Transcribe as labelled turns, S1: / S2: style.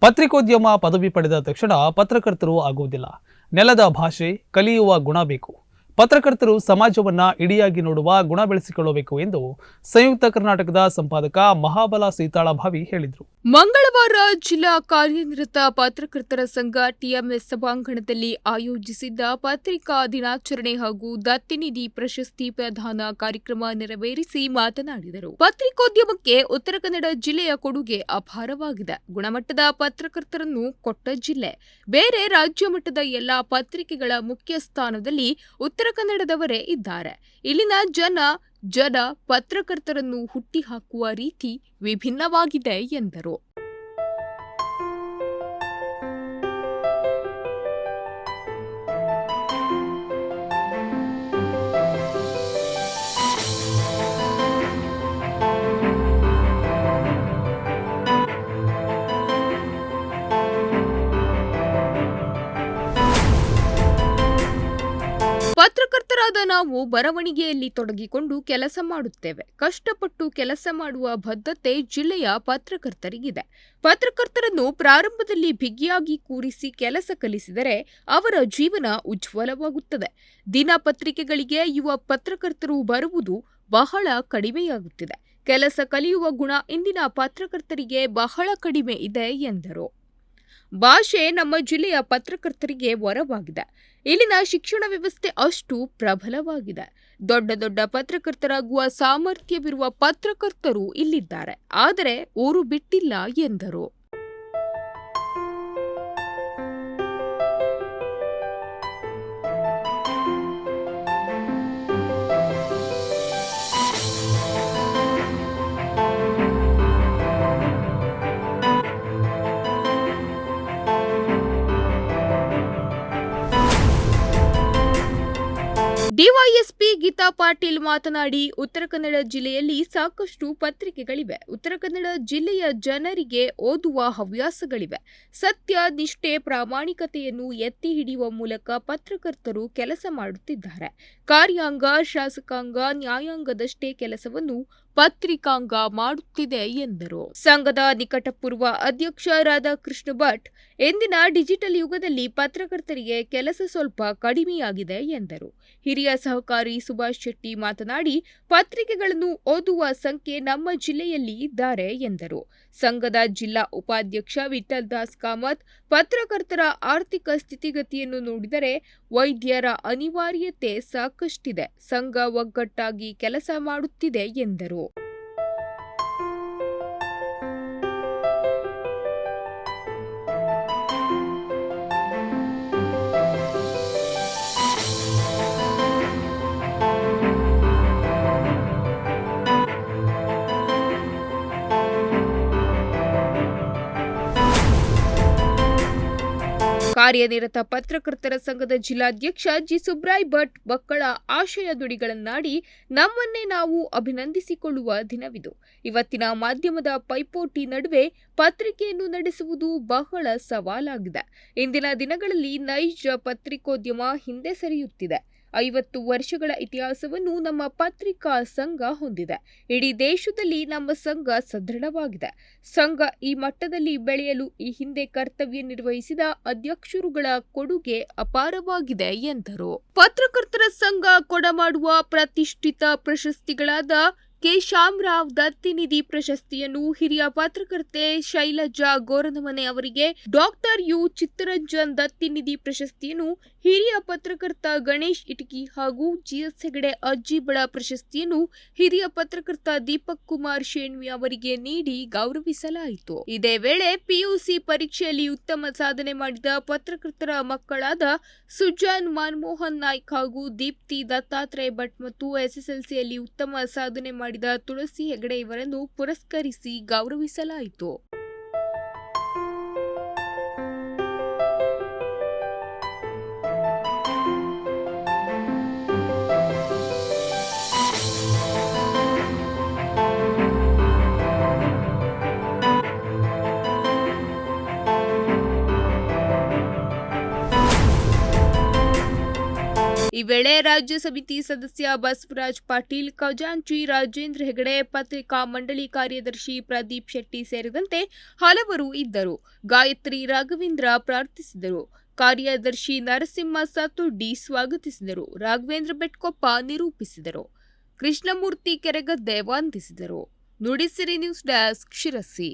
S1: ಪತ್ರಿಕೋದ್ಯಮ ಪದವಿ ಪಡೆದ ತಕ್ಷಣ ಪತ್ರಕರ್ತರು ಆಗುವುದಿಲ್ಲ. ನೆಲದ ಭಾಷೆ ಕಲಿಯುವ ಗುಣ ಬೇಕು. ಪತ್ರಕರ್ತರು ಸಮಾಜವನ್ನ ಇಡಿಯಾಗಿ ನೋಡುವ ಗುಣ ಬೆಳೆಸಿಕೊಳ್ಳಬೇಕು ಎಂದು ಸಂಯುಕ್ತ ಕರ್ನಾಟಕದ ಸಂಪಾದಕ ಮಹಾಬಲ ಸೀತಾಳಭಾವಿ ಹೇಳಿದರು.
S2: ಮಂಗಳವಾರ ಜಿಲ್ಲಾ ಕಾರ್ಯನಿರತ ಪತ್ರಕರ್ತರ ಸಂಘ ಟಿಎಂಎಸ್ ಸಭಾಂಗಣದಲ್ಲಿ ಆಯೋಜಿಸಿದ್ದ ಪತ್ರಿಕಾ ದಿನಾಚರಣೆ ಹಾಗೂ ದತ್ತಿನಿಧಿ ಪ್ರಶಸ್ತಿ ಪ್ರದಾನ ಕಾರ್ಯಕ್ರಮ ನೆರವೇರಿಸಿ ಮಾತನಾಡಿದರು. ಪತ್ರಿಕೋದ್ಯಮಕ್ಕೆ ಉತ್ತರ ಕನ್ನಡ ಜಿಲ್ಲೆಯ ಕೊಡುಗೆ ಅಪಾರವಾಗಿದೆ. ಗುಣಮಟ್ಟದ ಪತ್ರಕರ್ತರನ್ನು ಕೊಟ್ಟ ಜಿಲ್ಲೆ. ಬೇರೆ ರಾಜ್ಯ ಮಟ್ಟದ ಎಲ್ಲಾ ಪತ್ರಿಕೆಗಳ ಮುಖ್ಯ ಸ್ಥಾನದಲ್ಲಿ ಉತ್ತರ ಕನ್ನಡದವರೇ ಇದ್ದಾರೆ. ಇಲ್ಲಿನ ಜನ ಜನ ಪತ್ರಕರ್ತರನ್ನು ಹುಟ್ಟಿಹಾಕುವ ರೀತಿ ವಿಭಿನ್ನವಾಗಿದೆ ಎಂದರು. ನಾವು ಬರವಣಿಗೆಯಲ್ಲಿ ತೊಡಗಿಕೊಂಡು ಕೆಲಸ ಮಾಡುತ್ತೇವೆ. ಕಷ್ಟಪಟ್ಟು ಕೆಲಸ ಮಾಡುವ ಬದ್ಧತೆ ಜಿಲ್ಲೆಯ ಪತ್ರಕರ್ತರಿಗಿದೆ. ಪತ್ರಕರ್ತರನ್ನು ಪ್ರಾರಂಭದಲ್ಲಿ ಬಿಗಿಯಾಗಿ ಕೂರಿಸಿ ಕೆಲಸ ಕಲಿಸಿದರೆ ಅವರ ಜೀವನ ಉಜ್ವಲವಾಗುತ್ತದೆ. ದಿನಪತ್ರಿಕೆಗಳಿಗೆ ಯುವ ಪತ್ರಕರ್ತರು ಬರುವುದು ಬಹಳ ಕಡಿಮೆಯಾಗುತ್ತಿದೆ. ಕೆಲಸ ಕಲಿಯುವ ಗುಣ ಇಂದಿನ ಪತ್ರಕರ್ತರಿಗೆ ಬಹಳ ಕಡಿಮೆ ಇದೆ ಎಂದರು. ಭಾಷೆ ನಮ್ಮ ಜಿಲ್ಲೆಯ ಪತ್ರಕರ್ತರಿಗೆ ವರವಾಗಿದೆ. ಇಲ್ಲಿನ ಶಿಕ್ಷಣ ವ್ಯವಸ್ಥೆ ಅಷ್ಟು ಪ್ರಬಲವಾಗಿದೆ. ದೊಡ್ಡ ದೊಡ್ಡ ಪತ್ರಕರ್ತರಾಗುವ ಸಾಮರ್ಥ್ಯವಿರುವ ಪತ್ರಕರ್ತರು ಇಲ್ಲಿದ್ದಾರೆ. ಆದರೆ ಊರು ಬಿಟ್ಟಿಲ್ಲ ಎಂದರು. ಡಿವೈಎಸ್ಪಿ ಗೀತಾ ಪಾಟೀಲ್ ಮಾತನಾಡಿ, ಉತ್ತರ ಕನ್ನಡ ಜಿಲ್ಲೆಯಲ್ಲಿ ಸಾಕಷ್ಟು ಪತ್ರಿಕೆಗಳಿವೆ. ಉತ್ತರ ಕನ್ನಡ ಜಿಲ್ಲೆಯ ಜನರಿಗೆ ಓದುವ ಹವ್ಯಾಸಗಳಿವೆ. ಸತ್ಯ, ನಿಷ್ಠೆ, ಪ್ರಾಮಾಣಿಕತೆಯನ್ನು ಎತ್ತಿ ಹಿಡಿಯುವ ಮೂಲಕ ಪತ್ರಕರ್ತರು ಕೆಲಸ ಮಾಡುತ್ತಿದ್ದಾರೆ. ಕಾರ್ಯಾಂಗ, ಶಾಸಕಾಂಗ, ನ್ಯಾಯಾಂಗದಷ್ಟೇ ಕೆಲಸವನ್ನು ಪತ್ರಿಕಾಂಗ ಮಾಡುತ್ತಿದೆ ಎಂದರು. ಸಂಘದ ನಿಕಟಪೂರ್ವ ಅಧ್ಯಕ್ಷ ರಾಧಾಕೃಷ್ಣ ಭಟ್, ಎಂದಿನ ಡಿಜಿಟಲ್ ಯುಗದಲ್ಲಿ ಪತ್ರಕರ್ತರಿಗೆ ಕೆಲಸ ಸ್ವಲ್ಪ ಕಡಿಮೆಯಾಗಿದೆ ಎಂದರು. ಹಿರಿಯ ಸಹಕಾರಿ ಸುಭಾಷ್ ಶೆಟ್ಟಿ ಮಾತನಾಡಿ, ಪತ್ರಿಕೆಗಳನ್ನು ಓದುವ ಸಂಖ್ಯೆ ನಮ್ಮ ಜಿಲ್ಲೆಯಲ್ಲಿ ಇದ್ದಾರೆ ಎಂದರು. ಸಂಘದ ಜಿಲ್ಲಾ ಉಪಾಧ್ಯಕ್ಷ ವಿಠಲ್ ದಾಸ್ ಕಾಮತ್, ಪತ್ರಕರ್ತರ ಆರ್ಥಿಕ ಸ್ಥಿತಿಗತಿಯನ್ನು ನೋಡಿದರೆ ವೈದ್ಯರ ಅನಿವಾರ್ಯತೆ ಸಾಕಷ್ಟಿದೆ. ಸಂಘ ಒಗ್ಗಟ್ಟಾಗಿ ಕೆಲಸ ಮಾಡುತ್ತಿದೆ ಎಂದರು. ಕಾರ್ಯನಿರತ ಪತ್ರಕರ್ತರ ಸಂಘದ ಜಿಲ್ಲಾಧ್ಯಕ್ಷ ಜಿ ಸುಬ್ರಾಯ್ ಭಟ್ ಮಕ್ಕಳ ಆಶಯ ದುಡಿಗಳನ್ನಾಡಿ ನಮ್ಮನ್ನೇ ನಾವು ಅಭಿನಂದಿಸಿಕೊಳ್ಳುವ ದಿನವಿದು. ಇವತ್ತಿನ ಮಾಧ್ಯಮದ ಪೈಪೋಟಿ ನಡುವೆ ಪತ್ರಿಕೆಯನ್ನು ನಡೆಸುವುದು ಬಹಳ ಸವಾಲಾಗಿದೆ. ಇಂದಿನ ದಿನಗಳಲ್ಲಿ ನೈಜ ಪತ್ರಿಕೋದ್ಯಮ ಹಿಂದೆ ಸರಿಯುತ್ತಿದೆ. ಐವತ್ತು ವರ್ಷಗಳ ಇತಿಹಾಸವನ್ನು ನಮ್ಮ ಪತ್ರಿಕಾ ಸಂಘ ಹೊಂದಿದೆ. ಇಡೀ ದೇಶದಲ್ಲಿ ನಮ್ಮ ಸಂಘ ಸದೃಢವಾಗಿದೆ. ಸಂಘ ಈ ಮಟ್ಟದಲ್ಲಿ ಬೆಳೆಯಲು ಈ ಹಿಂದೆ ಕರ್ತವ್ಯ ನಿರ್ವಹಿಸಿದ ಅಧ್ಯಕ್ಷರುಗಳ ಕೊಡುಗೆ ಅಪಾರವಾಗಿದೆ ಎಂದರು. ಪತ್ರಕರ್ತರ ಸಂಘ ಕೊಡಮಾಡುವ ಪ್ರತಿಷ್ಠಿತ ಪ್ರಶಸ್ತಿಗಳಾದ ಕೆ. ಶ್ಯಾಮರಾವ್ ದತ್ತಿನಿಧಿ ಪ್ರಶಸ್ತಿಯನ್ನು ಹಿರಿಯ ಪತ್ರಕರ್ತೆ ಶೈಲಜಾ ಗೋರನಮನೆ ಅವರಿಗೆ ಡಾಕ್ಟರ್ ಯು. ಚಿತ್ತರಂಜನ್ ದತ್ತಿನಿಧಿ ಪ್ರಶಸ್ತಿಯನ್ನು ಹಿರಿಯ ಪತ್ರಕರ್ತ ಗಣೇಶ್ ಇಟಕಿ ಹಾಗೂ ಜಿಎಸ್ ಹೆಗಡೆ ಅಜ್ಜಿ ಬಳ ಪ್ರಶಸ್ತಿಯನ್ನು ಹಿರಿಯ ಪತ್ರಕರ್ತ ದೀಪಕ್ ಕುಮಾರ್ ಶೇಣ್ವಿ ಅವರಿಗೆ ನೀಡಿ ಗೌರವಿಸಲಾಯಿತು. ಇದೇ ವೇಳೆ ಪಿಯುಸಿ ಪರೀಕ್ಷೆಯಲ್ಲಿ ಉತ್ತಮ ಸಾಧನೆ ಮಾಡಿದ ಪತ್ರಕರ್ತರ ಮಕ್ಕಳಾದ ಸುಜಾನ್ ಮನಮೋಹನ್ ನಾಯ್ಕ್ ಹಾಗೂ ದೀಪ್ತಿ ದತ್ತಾತ್ರೇಯ ಭಟ್ ಮತ್ತು ಎಸ್ಎಸ್ಎಲ್ಸಿಯಲ್ಲಿ ಉತ್ತಮ ಸಾಧನೆ ಮಾಡಿದ ತುಳಸಿ ಹೆಗಡೆ ಇವರನ್ನು ಪುರಸ್ಕರಿಸಿ ಗೌರವಿಸಲಾಯಿತು. ಈ ವೇಳೆ ರಾಜ್ಯ ಸಮಿತಿ ಸದಸ್ಯ ಬಸವರಾಜ್ ಪಾಟೀಲ್, ಖಜಾಂಚಿ ರಾಜೇಂದ್ರ ಹೆಗಡೆ, ಪತ್ರಿಕಾ ಮಂಡಳಿ ಕಾರ್ಯದರ್ಶಿ ಪ್ರದೀಪ್ ಶೆಟ್ಟಿ ಸೇರಿದಂತೆ ಹಲವರು ಇದ್ದರು. ಗಾಯತ್ರಿ ರಾಘವೇಂದ್ರ ಪ್ರಾರ್ಥಿಸಿದರು. ಕಾರ್ಯದರ್ಶಿ ನರಸಿಂಹ ಸತುಡ್ಡಿ ಸ್ವಾಗತಿಸಿದರು. ರಾಘವೇಂದ್ರ ಬೆಟ್ಕೊಪ್ಪ ನಿರೂಪಿಸಿದರು. ಕೃಷ್ಣಮೂರ್ತಿ ಕೆರೆಗದ್ದೆ ವಂದಿಸಿದರು. Nudisiri news desk Sirsi.